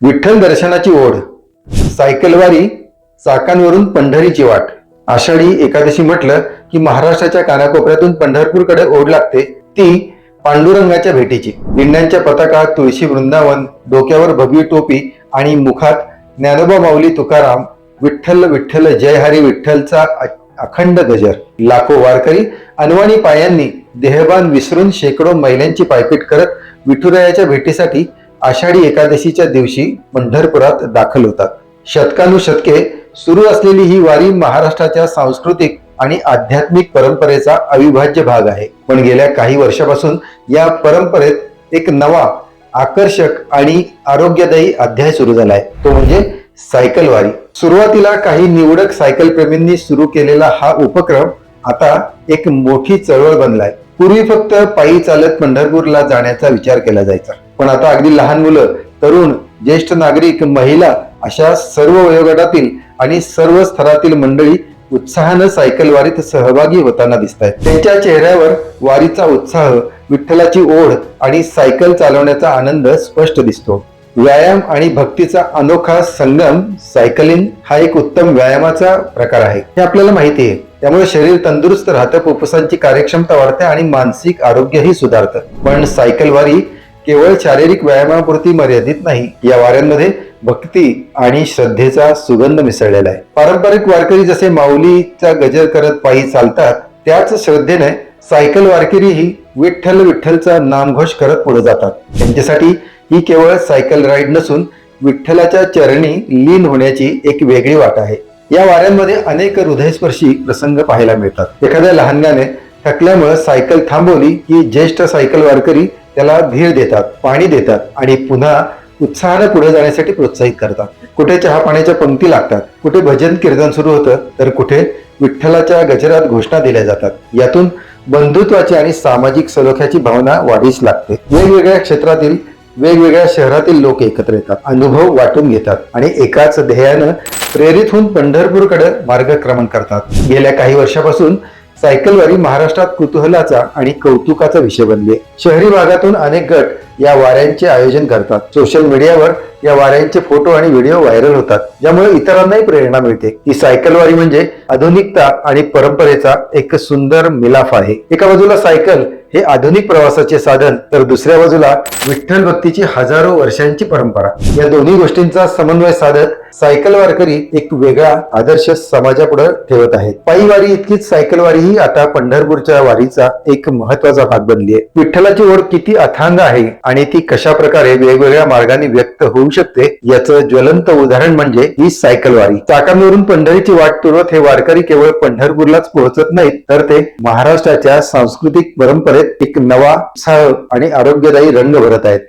विठ्ठल दर्शनाची ओढ सायकलवारी चाकांवरून पंढरीची वाट. आषाढी एकादशी म्हटलं की महाराष्ट्राच्या कानाकोपऱ्यातून पंढरपूरकडे ओढ लागते ती पांडुरंगाच्या भेटीची. दिंड्यांच्या पताका तुळशी वृंदावन डोक्यावर भगवी टोपी आणि मुखात ज्ञानोबा माऊली तुकाराम विठ्ठल विठ्ठल जय हरी विठ्ठलचा अखंड गजर. लाखो वारकरी अनवाणी पायांनी देहबान विसरून शेकडो महिलांची पायपीट करत विठुरायाच्या भेटीसाठी आषाढी एकादशीच्या दिवशी पंढरपुरात दाखल होतात. शतकानुशतके सुरू असलेली ही वारी महाराष्ट्राच्या सांस्कृतिक आणि आध्यात्मिक परंपरेचा अविभाज्य भाग आहे. पण गेल्या काही वर्षापासून या परंपरेत एक नवा आकर्षक आणि आरोग्यदायी अध्याय सुरू झालाय. तो म्हणजे सायकल वारी. सुरुवातीला काही निवडक सायकल प्रेमींनी सुरू केलेला हा उपक्रम आता एक मोठी चळवळ बनलाय. पूर्वी फक्त पायी चालत पंढरपूरला जाण्याचा विचार केला जायचा. पण आता अगदी लहान मुलं तरुण ज्येष्ठ नागरिक महिला अशा सर्व वयोगटातील आणि सर्व स्तरातील मंडळी उत्साहानं सायकल वारीत सहभागी होताना दिसत आहेत त्यांच्या चेहऱ्यावर वारीचा उत्साह विठ्ठलाची ओढ आणि सायकल चालवण्याचा आनंद स्पष्ट दिसतो. व्यायाम आणि भक्तीचा अनोखा संगम सायकलिंग हा एक उत्तम व्यायामाचा प्रकार आहे. हे आपल्याला माहिती आहे. त्यामुळे शरीर तंदुरुस्त राहतं फुफ्फुसांची कार्यक्षमता वाढते आणि मानसिक आरोग्यही सुधारतं. पण सायकलवारी केवळ शारीरिक व्यायामापुरती मर्यादित नाही या वाऱ्यांमध्ये भक्ती आणि श्रद्धेचा सुगंध मिसळलेला आहे. पारंपरिक वारकरी जसे माऊलीचा गजर करत पायी चालतात त्याच श्रद्धेने सायकल वारकरी ही विठ्ठल विठ्ठलचा नामघोष करत पुढे जातात. त्यांच्यासाठी ही केवळ सायकल राईड नसून विठ्ठलाच्या चरणी लीन होण्याची एक वेगळी वाट आहे. या वाऱ्यांमध्ये अनेक हृदयस्पर्शी प्रसंग पाहायला मिळतात. एखाद्या लहानग्याने थकल्यामुळे सायकल थांबवली की ज्येष्ठ सायकल वारकरी त्याला धीर देतात पाणी देतात आणि पुन्हा उत्साहाने पुढे जाण्यासाठी प्रोत्साहित करतात. कुठे चहा पाण्याच्या पंक्ती लागतात कुठे भजन कीर्तन सुरू होतं तर कुठे विठ्ठलाच्या गजरात घोषणा दिल्या जातात. यातून बंधुत्वाची आणि सामाजिक सलोख्याची भावना वाढीस लागते. वेगवेगळ्या क्षेत्रातील वेगवेगळ्या शहरातील लोक एकत्र येतात अनुभव वाटून घेतात आणि एकाच ध्येयानं प्रेरित होऊन पंढरपूरकडे मार्गक्रमण करतात. गेल्या काही वर्षापासून सायकलवारी महाराष्ट्रात कुतूहलाचा आणि कौतुकाचा विषय बनले. शहरी भागातून अनेक गट या वाऱ्यांचे आयोजन करतात. सोशल मीडियावर या वाऱ्यांचे फोटो आणि व्हिडिओ व्हायरल होतात. ज्यामुळे इतरांनाही प्रेरणा मिळते. ही सायकलवारी म्हणजे आधुनिकता आणि परंपरेचा एक सुंदर मिलाफ आहे. एका बाजूला सायकल हे आधुनिक प्रवासाचे साधन तर दुसऱ्या बाजूला विठ्ठल भक्तीची हजारो वर्षांची परंपरा. या दोन्ही गोष्टींचा समन्वय साधत सायकल वारकरी एक वेगळा आदर्श समाजापुढे ठेवत आहेत. पायी वारी इतकीच सायकल वारी ही आता पंढरपूरच्या वारीचा एक महत्त्वाचा भाग बनली आहे. विठ्ठलाची ओढ किती अथांग आहे आणि ती कशा प्रकारे वेगवेगळ्या मार्गाने व्यक्त होऊ शकते याचं ज्वलंत उदाहरण म्हणजे ही सायकल वारी. चाकांवरून पंढरीची वाट तुरत हे वारकरी केवळ पंढरपूरलाच पोहोचत नाहीत तर ते महाराष्ट्राच्या सांस्कृतिक परंपरे एक नवा उत्साह आणि आरोग्यदायी रंग भरत आहेत.